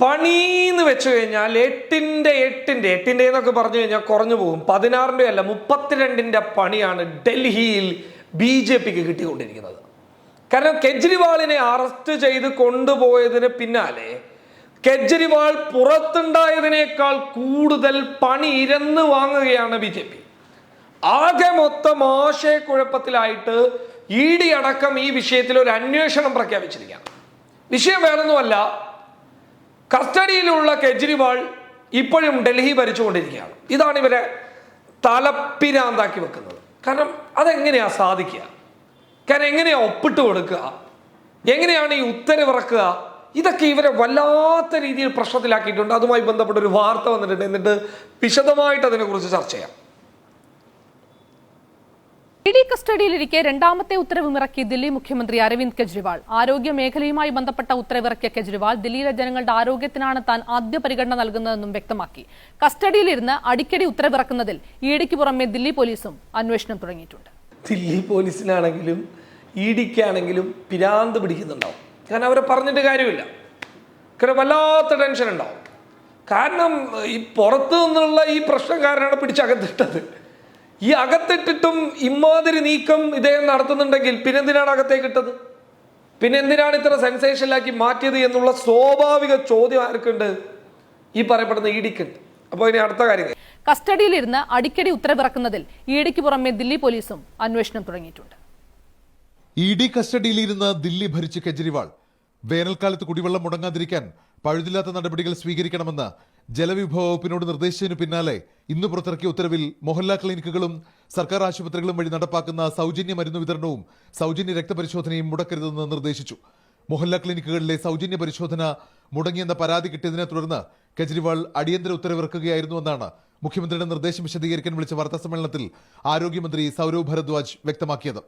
പണിന്ന് വെച്ചു കഴിഞ്ഞാൽ എട്ടിന്റെ എട്ടിന്റെ എട്ടിന്റെ എന്നൊക്കെ പറഞ്ഞു കഴിഞ്ഞാൽ കുറഞ്ഞു പോകും. പതിനാറിന്റെ അല്ല മുപ്പത്തിരണ്ടിന്റെ പണിയാണ് ഡൽഹിയിൽ ബി ജെ പിക്ക് കിട്ടിക്കൊണ്ടിരിക്കുന്നത്. കാരണം കെജ്രിവാളിനെ അറസ്റ്റ് ചെയ്ത് കൊണ്ടുപോയതിന് പിന്നാലെ കെജ്രിവാൾ പുറത്തുണ്ടായതിനേക്കാൾ കൂടുതൽ പണി ഇരന്ന് വാങ്ങുകയാണ് ബി ജെ പി. ആകെ മൊത്തം ആശയക്കുഴപ്പത്തിലായിട്ട് ഇ ഡി അടക്കം ഈ വിഷയത്തിൽ ഒരു അന്വേഷണം പ്രഖ്യാപിച്ചിരിക്കുകയാണ്. വിഷയം വേറൊന്നുമല്ല കസ്റ്റഡിയിലുള്ള കെജ്രിവാൾ ഇപ്പോഴും ഡൽഹി ഭരിച്ചുകൊണ്ടിരിക്കുകയാണ്. ഇതാണ് ഇവരെ തലപ്പിരാന്താക്കി വെക്കുന്നത്. കാരണം അതെങ്ങനെയാ സാധിക്കുക? കാരണം എങ്ങനെയാ ഒപ്പിട്ട് കൊടുക്കുക? എങ്ങനെയാണ് ഈ ഉത്തരവിറക്കുക? ഇതൊക്കെ ഇവരെ വല്ലാത്ത രീതിയിൽ പ്രശ്നത്തിലാക്കിയിട്ടുണ്ട്. അതുമായി ബന്ധപ്പെട്ട ഒരു വാർത്ത വന്നിട്ടുണ്ട്. എന്നിട്ട് വിശദമായിട്ട് അതിനെക്കുറിച്ച് ചർച്ച ചെയ്യാം. ഇ ഡി കസ്റ്റഡിയിലിരിക്കെ രണ്ടാമത്തെ ഉത്തരവുമിറക്കി ദില്ലി മുഖ്യമന്ത്രി അരവിന്ദ് കെജ്രിവാൾ. ആരോഗ്യ മേഖലയുമായി ബന്ധപ്പെട്ട ഉത്തരവിറക്കിയ കെജ്രിവാൾ ദില്ലിയിലെ ജനങ്ങളുടെ ആരോഗ്യത്തിനാണ് താൻ ആദ്യ പരിഗണന നൽകുന്നതെന്നും വ്യക്തമാക്കി. കസ്റ്റഡിയിലിരുന്ന് അടിക്കടി ഉത്തരവിറക്കുന്നതിൽ ഇഡിക്ക് പുറമെ ദില്ലി പോലീസും അന്വേഷണം തുടങ്ങിയിട്ടുണ്ട്. ദില്ലി പോലീസിനാണെങ്കിലും ഇഡിക്കാണെങ്കിലും ഡിക്കാണെങ്കിലും പിരാന്ത് പിടിക്കുന്നുണ്ടാവും. കാരണം അവരെ പറഞ്ഞിട്ട് കാര്യമില്ല. കാരണം വല്ലാത്ത ടെൻഷൻ ഉണ്ടാവും കാരണം ഈ പുറത്തു നിന്നുള്ള ഈ പ്രശ്നം കാരണമാണ് പിടിച്ചകത്തിട്ടത്. ഈ അകത്തിട്ടിട്ടും ഇമാതിരി നീക്കം ഇദ്ദേഹം നടത്തുന്നുണ്ടെങ്കിൽ പിന്നെന്തിനാണ് അകത്തേക്ക് ഇട്ടത് പിന്നെ എന്തിനാണ് ഇത്ര സെൻസേഷനിലാക്കി മാറ്റിയത് എന്നുള്ള സ്വാഭാവിക ചോദ്യം ആർക്കുണ്ട്? ഈ പറയപ്പെടുന്ന ഇടിക്കുണ്ട് അപ്പൊ അപ്പോൾ ഇനി അടുത്ത കാര്യം. കസ്റ്റഡിയിലിരുന്ന് അടിക്കടി ഉത്തരവിറക്കുന്നതിൽ ഇടിക്ക് പുറമെ ദില്ലി പോലീസും അന്വേഷണം തുടങ്ങിയിട്ടുണ്ട്. ഇ ഡി കസ്റ്റഡിയിലിരുന്ന് ദില്ലി ഭരിച്ച കെജ്രിവാൾ. വേനൽക്കാലത്ത് കുടിവെള്ളം മുടങ്ങാതിരിക്കാൻ പഴുതില്ലാത്ത നടപടികൾ സ്വീകരിക്കണമെന്ന് ജലവിഭവ വകുപ്പിനോട് നിർദ്ദേശിച്ചതിന് പിന്നാലെ ഇന്ന് പുറത്തിറക്കിയ ഉത്തരവിൽ മൊഹല്ല ക്ലിനിക്കുകളും സർക്കാർ ആശുപത്രികളും വഴി നടപ്പാക്കുന്ന സൗജന്യ മരുന്ന് വിതരണവും സൗജന്യ രക്തപരിശോധനയും മുടക്കരുതെന്ന് നിർദ്ദേശിച്ചു. മൊഹല്ല ക്ലിനിക്കുകളിലെ സൗജന്യ പരിശോധന മുടങ്ങിയെന്ന പരാതി കിട്ടിയതിനെ തുടർന്ന് കെജ്രിവാൾ അടിയന്തര ഉത്തരവിറക്കുകയായിരുന്നുവെന്നാണ് മുഖ്യമന്ത്രിയുടെ നിർദ്ദേശം വിശദീകരിക്കാൻ വിളിച്ച വാർത്താ സമ്മേളനത്തിൽ ആരോഗ്യമന്ത്രി സൗരവ് ഭരദ്വാജ് വ്യക്തമാക്കിയത്.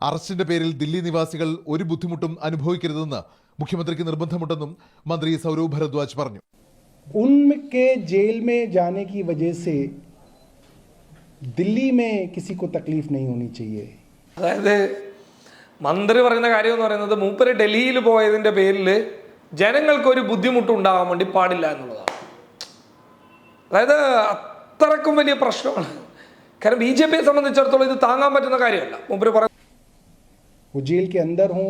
അറസ്റ്റിന്റെ പേരിൽ ദില്ലി നിവാസികൾ ഒരു ബുദ്ധിമുട്ടും അനുഭവിക്കരുതെന്ന് മുഖ്യമന്ത്രിക്ക് നിർബന്ധമുണ്ടെന്നും മന്ത്രി സൗരവ് ഭരദ്വാജ് പറഞ്ഞു. उनके जेल में जाने की वजह से दिल्ली में किसी को तकलीफ नहीं होनी चाहिए അതായത് മന്ത്രി പറയുന്ന കാര്യം എന്ന് പറയുന്നത് മൂപ്പര് ഡൽഹിയിൽ പോയതിന്റെ പേരിൽ ജനങ്ങൾക്ക് ഒരു ബുദ്ധിമുട്ട് ഉണ്ടാകാൻ വേണ്ടി പാടില്ല എന്നുള്ളതാണ് അതായത് അത്രക്കും വലിയ പ്രശ്നമാണ് കാരണം ബി ജെ പിയെ സംബന്ധിച്ചിടത്തോളം ഇത് താങ്ങാൻ പറ്റുന്ന കാര്യമല്ല മൂപ്പര് പറയുന്നത് वो जेल के अंदर हों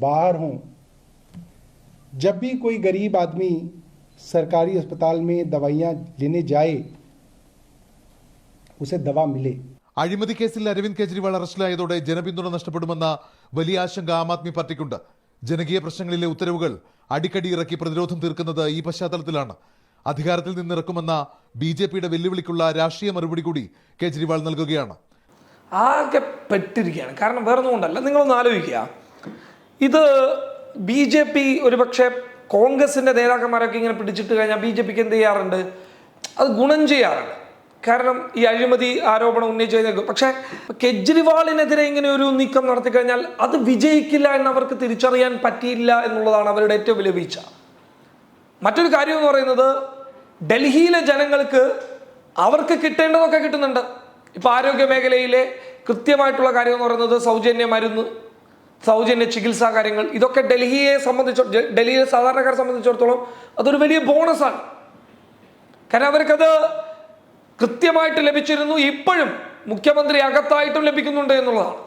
बाहर हों जब भी कोई गरीब आदमी सरकारी अस्पताल में दवाइयाँ लेने जाए उसे दवा मिले അഴിമതി കേസിൽ അരവിന്ദ് കെജ്രിവാൾ അറസ്റ്റിലായതോടെ ജനപിന്തുണ നഷ്ടപ്പെടുമെന്ന വലിയ ആശങ്ക ആം ആദ്മി പാർട്ടിക്കുണ്ട് ജനകീയ പ്രശ്നങ്ങളിലെ ഉത്തരവുകൾ അടിക്കടി ഇറക്കി പ്രതിരോധം തീർക്കുന്നത് ഈ പശ്ചാത്തലത്തിലാണ് അധികാരത്തിൽ നിന്നിറക്കുമെന്ന ബി ജെ പിയുടെ വെല്ലുവിളിക്കുള്ള രാഷ്ട്രീയ മറുപടി കൂടി കെജ്രിവാൾ നൽകുകയാണ് ആകെ പെട്ടിരിക്കുകയാണ് കാരണം വേറൊന്നും കൊണ്ടല്ല നിങ്ങളൊന്ന് ആലോചിക്കുക ഇത് ബി ജെ പി ഒരുപക്ഷെ കോൺഗ്രസിന്റെ നേതാക്കന്മാരൊക്കെ ഇങ്ങനെ പിടിച്ചിട്ട് കഴിഞ്ഞാൽ ബി ജെ പിക്ക് എന്ത് ചെയ്യാറുണ്ട്? അത് ഗുണം ചെയ്യാറുണ്ട്. കാരണം ഈ അഴിമതി ആരോപണം ഉന്നയിച്ചു പക്ഷേ കെജ്രിവാളിനെതിരെ ഇങ്ങനെ ഒരു നീക്കം നടത്തി കഴിഞ്ഞാൽ അത് വിജയിക്കില്ല എന്നവർക്ക് തിരിച്ചറിയാൻ പറ്റിയില്ല എന്നുള്ളതാണ് അവരുടെ ഏറ്റവും വലിയ വീഴ്ച. മറ്റൊരു കാര്യം എന്ന് പറയുന്നത് ഡൽഹിയിലെ ജനങ്ങൾക്ക് അവർക്ക് കിട്ടേണ്ടതൊക്കെ കിട്ടുന്നുണ്ട്. ഇപ്പോൾ ആരോഗ്യ മേഖലയിലെ കൃത്യമായിട്ടുള്ള കാര്യം എന്ന് പറയുന്നത് സൗജന്യ മരുന്ന് സൗജന്യ ചികിത്സാ കാര്യങ്ങൾ. ഇതൊക്കെ ഡൽഹിയെ സംബന്ധിച്ചോ ഡൽഹിയിലെ സാധാരണക്കാരെ സംബന്ധിച്ചിടത്തോളം അതൊരു വലിയ ബോണസാണ്. കാരണം അവർക്കത് കൃത്യമായിട്ട് ലഭിച്ചിരുന്നു ഇപ്പോഴും മുഖ്യമന്ത്രി അകത്തായിട്ടും ലഭിക്കുന്നുണ്ട് എന്നുള്ളതാണ്.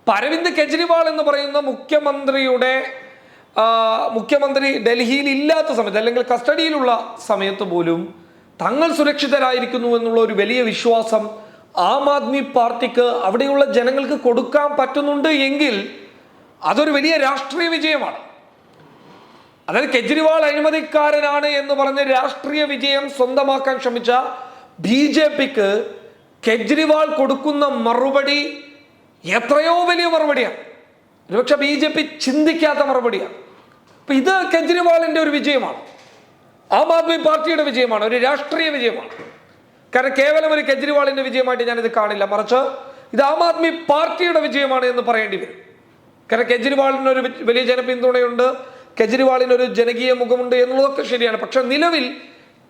ഇപ്പൊ അരവിന്ദ് കെജ്രിവാൾ എന്ന് പറയുന്ന മുഖ്യമന്ത്രിയുടെ മുഖ്യമന്ത്രി ഡൽഹിയിൽ ഇല്ലാത്ത സമയത്ത് അല്ലെങ്കിൽ കസ്റ്റഡിയിലുള്ള സമയത്ത് പോലും തങ്ങൾ സുരക്ഷിതരായിരിക്കുന്നു എന്നുള്ള ഒരു വലിയ വിശ്വാസം ആം ആദ്മി പാർട്ടിക്ക് അവിടെയുള്ള ജനങ്ങൾക്ക് കൊടുക്കാൻ പറ്റുന്നുണ്ട് എങ്കിൽ അതൊരു വലിയ രാഷ്ട്രീയ വിജയമാണ്. അതായത് കെജ്രിവാൾ അഴിമതിക്കാരനാണ് എന്ന് പറഞ്ഞ് രാഷ്ട്രീയ വിജയം സ്വന്തമാക്കാൻ ശ്രമിച്ച ബി ജെ പിക്ക് കെജ്രിവാൾ കൊടുക്കുന്ന മറുപടി എത്രയോ വലിയ മറുപടിയാണ്. ഒരുപക്ഷെ ബി ജെ പി ചിന്തിക്കാത്ത മറുപടിയാണ്. അപ്പൊ ഇത് കെജ്രിവാളിന്റെ ഒരു വിജയമാണ്. ആം ആദ്മി പാർട്ടിയുടെ വിജയമാണ്. ഒരു രാഷ്ട്രീയ വിജയമാണ്. കാരണം കേവലം ഒരു കെജ്രിവാളിന്റെ വിജയമായിട്ട് ഞാനിത് കാണില്ല. മറിച്ച് ഇത് ആം ആദ്മി പാർട്ടിയുടെ വിജയമാണ് എന്ന് പറയേണ്ടി വരും. കാരണം കെജ്രിവാളിന് ഒരു വലിയ ജനപിന്തുണയുണ്ട് കെജ്രിവാളിന് ഒരു ജനകീയ മുഖമുണ്ട് എന്നുള്ളതൊക്കെ ശരിയാണ്. പക്ഷെ നിലവിൽ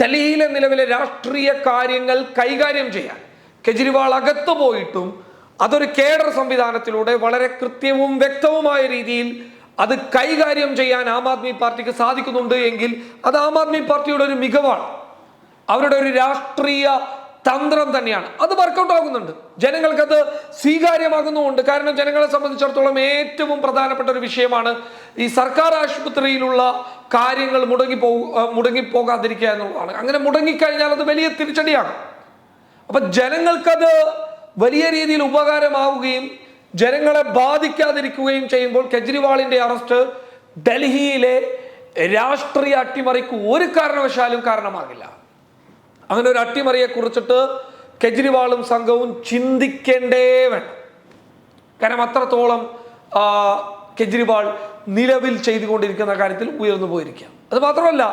ഡൽഹിയിലെ നിലവിലെ രാഷ്ട്രീയ കാര്യങ്ങൾ കൈകാര്യം ചെയ്യാൻ കെജ്രിവാൾ അകത്ത് പോയിട്ടും അതൊരു കേഡർ സംവിധാനത്തിലൂടെ വളരെ കൃത്യവും വ്യക്തവുമായ രീതിയിൽ അത് കൈകാര്യം ചെയ്യാൻ ആം ആദ്മി പാർട്ടിക്ക് സാധിക്കുന്നുണ്ട് എങ്കിൽ അത് ആം ആദ്മി പാർട്ടിയുടെ ഒരു മികവാണ്. അവരുടെ ഒരു രാഷ്ട്രീയ തന്ത്രം തന്നെയാണ്. അത് വർക്കൗട്ട് ആകുന്നുണ്ട്. ജനങ്ങൾക്കത് സ്വീകാര്യമാകുന്നുമുണ്ട്. കാരണം ജനങ്ങളെ സംബന്ധിച്ചിടത്തോളം ഏറ്റവും പ്രധാനപ്പെട്ട ഒരു വിഷയമാണ് ഈ സർക്കാർ ആശുപത്രിയിലുള്ള കാര്യങ്ങൾ മുടങ്ങി പോ മുടങ്ങി പോകാതിരിക്കുക എന്നുള്ളതാണ്. അങ്ങനെ മുടങ്ങിക്കഴിഞ്ഞാൽ അത് വലിയ തിരിച്ചടിയാണ്. അപ്പം ജനങ്ങൾക്കത് വലിയ രീതിയിൽ ഉപകാരമാവുകയും ജനങ്ങളെ ബാധിക്കാതിരിക്കുകയും ചെയ്യുമ്പോൾ കെജ്രിവാളിന്റെ അറസ്റ്റ് ഡൽഹിയിലെ രാഷ്ട്രീയ അട്ടിമറിക്ക് ഒരു കാരണവശാലും കാരണമാകില്ല. അങ്ങനെ ഒരു അട്ടിമറിയെ കുറിച്ചിട്ട് കെജ്രിവാളും സംഘവും ചിന്തിക്കേണ്ടേ വേണം കാരണം അത്രത്തോളം കെജ്രിവാൾ നിലവിൽ ചെയ്തുകൊണ്ടിരിക്കുന്ന കാര്യത്തിൽ ഉയർന്നു പോയിരിക്കുക അത് മാത്രമല്ല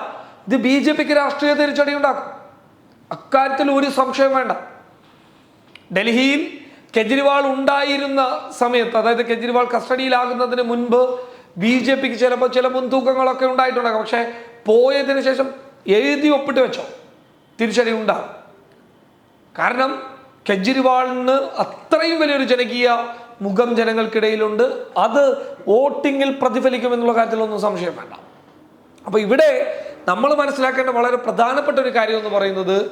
ഇത് ബി ജെ പിക്ക് രാഷ്ട്രീയ തിരിച്ചടി ഉണ്ടാക്കും അക്കാര്യത്തിൽ ഒരു സംശയം വേണ്ട. ഡൽഹിയിൽ കെജ്രിവാൾ ഉണ്ടായിരുന്ന സമയത്ത് അതായത് കെജ്രിവാൾ കസ്റ്റഡിയിലാകുന്നതിന് മുൻപ് ബി ജെ പിക്ക് ചിലപ്പോൾ ചില മുൻതൂക്കങ്ങളൊക്കെ ഉണ്ടായിട്ടുണ്ടാകും. പക്ഷേ പോയതിനു ശേഷം എഴുതി ഒപ്പിട്ട് വെച്ചോ. തിരിച്ചടി ഉണ്ടാകും കാരണം കെജ്രിവാളിന് അത്രയും വലിയൊരു ജനകീയ മുഖം ജനങ്ങൾക്കിടയിലുണ്ട്. അത് വോട്ടിങ്ങിൽ പ്രതിഫലിക്കുമെന്നുള്ള കാര്യത്തിലൊന്നും സംശയം വേണ്ട. അപ്പൊ ഇവിടെ നമ്മൾ മനസ്സിലാക്കേണ്ട വളരെ പ്രധാനപ്പെട്ട ഒരു കാര്യം എന്ന് പറയുന്നത്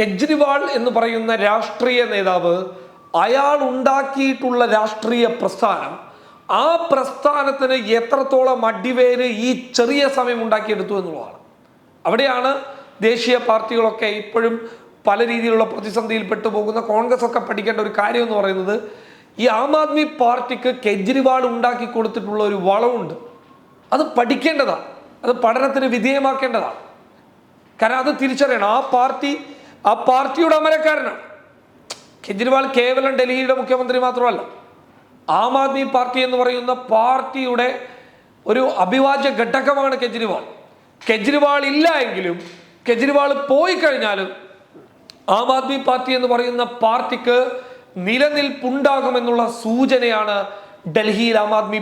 കെജ്രിവാൾ എന്ന് പറയുന്ന രാഷ്ട്രീയ നേതാവ് അയാൾ ഉണ്ടാക്കിയിട്ടുള്ള രാഷ്ട്രീയ പ്രസ്ഥാനം ആ പ്രസ്ഥാനത്തിന് എത്രത്തോളം അടിവേര് ഈ ചെറിയ സമയം ഉണ്ടാക്കിയെടുത്തു എന്നുള്ളതാണ്. അവിടെയാണ് ദേശീയ പാർട്ടികളൊക്കെ ഇപ്പോഴും പല രീതിയിലുള്ള പ്രതിസന്ധിയിൽ പെട്ടുപോകുന്ന കോൺഗ്രസ് ഒക്കെ പഠിക്കേണ്ട ഒരു കാര്യം എന്ന് പറയുന്നത് ഈ ആം ആദ്മി പാർട്ടിക്ക് കെജ്രിവാൾ ഉണ്ടാക്കി കൊടുത്തിട്ടുള്ള ഒരു വളവുണ്ട്. അത് പഠിക്കേണ്ടതാണ്. അത് പഠനത്തിന് വിധേയമാക്കേണ്ടതാണ്. കാരണം അത് തിരിച്ചറിയണം. ആ പാർട്ടി ആ പാർട്ടിയുടെ അമരക്കാരനാണ്. കെജ്രിവാൾ കേവലം ഡൽഹിയുടെ മുഖ്യമന്ത്രി മാത്രമല്ല. ആം ആദ്മി പാർട്ടി എന്ന് പറയുന്ന പാർട്ടിയുടെ ഒരു അഭിവാജ്യ ഘടകമാണ് കെജ്രിവാൾ. കെജ്രിവാൾ ഇല്ല എങ്കിലും കെജ്രിവാൾ പോയി കഴിഞ്ഞാലും ആം ആദ്മി പാർട്ടി എന്ന് പറയുന്ന പാർട്ടിക്ക് നിലനിൽപ്പുണ്ടാകുമെന്നുള്ള സൂചനയാണ് ഡൽഹിയിൽ ആം ആദ്മി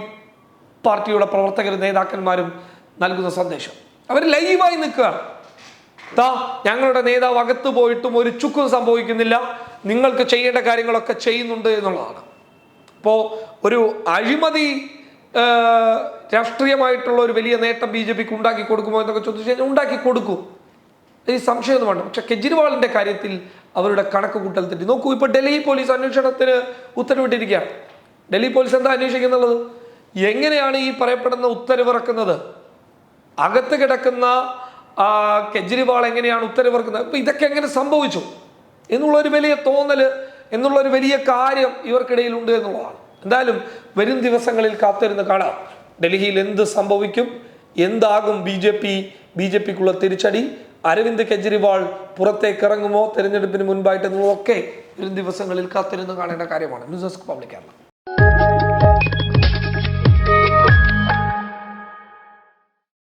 പാർട്ടിയുടെ പ്രവർത്തകരും നേതാക്കന്മാരും നൽകുന്ന സന്ദേശം. അവർ ലൈവായി നിൽക്കുകയാണ്. താ ഞങ്ങളുടെ നേതാവ് അകത്ത് പോയിട്ടും ഒരു ചുക്കും സംഭവിക്കുന്നില്ല. നിങ്ങൾക്ക് ചെയ്യേണ്ട കാര്യങ്ങളൊക്കെ ചെയ്യുന്നുണ്ട് എന്നുള്ളതാണ്. അപ്പോൾ ഒരു അഴിമതി രാഷ്ട്രീയമായിട്ടുള്ള ഒരു വലിയ നേട്ടം ബി ജെ പിക്ക് ഉണ്ടാക്കി കൊടുക്കുമോ എന്നൊക്കെ ചോദിച്ചു കഴിഞ്ഞാൽ ഉണ്ടാക്കി കൊടുക്കും. ഈ സംശയമൊന്നും വേണ്ട. പക്ഷെ കെജ്രിവാളിന്റെ കാര്യത്തിൽ അവരുടെ കണക്ക് കൂട്ടൽ തെറ്റി. നോക്കൂ ഇപ്പോൾ ഡൽഹി പോലീസ് അന്വേഷണത്തിന് ഉത്തരവിട്ടിരിക്കുകയാണ്. ഡൽഹി പോലീസ് എന്താ അന്വേഷിക്കുന്നുള്ളത്? എങ്ങനെയാണ് ഈ പറയപ്പെടുന്ന ഉത്തരവിറക്കുന്നത്? അകത്ത് കിടക്കുന്ന കെജ്രിവാൾ എങ്ങനെയാണ് ഉത്തരവിറക്കുന്നത്? അപ്പം ഇതൊക്കെ എങ്ങനെ സംഭവിച്ചു? എന്നുള്ളൊരു വലിയ തോന്നൽ എന്നുള്ളൊരു വലിയ കാര്യം ഇവർക്കിടയിലുണ്ട് എന്നുള്ളതാണ്. എന്തായാലും വരും ദിവസങ്ങളിൽ കാത്തിരുന്ന് കാണാം. ഡൽഹിയിൽ എന്ത് സംഭവിക്കും? എന്താകും B J P? B J പിക്കുള്ള തിരിച്ചടി? അരവിന്ദ് കെജ്രിവാൾ പുറത്തേക്ക് ഇറങ്ങുമോ തെരഞ്ഞെടുപ്പിന് മുൻപായിട്ട് നിങ്ങളൊക്കെ വരും ദിവസങ്ങളിൽ കാത്തിരുന്ന് കാണേണ്ട കാര്യമാണ്. News desk public Kerala.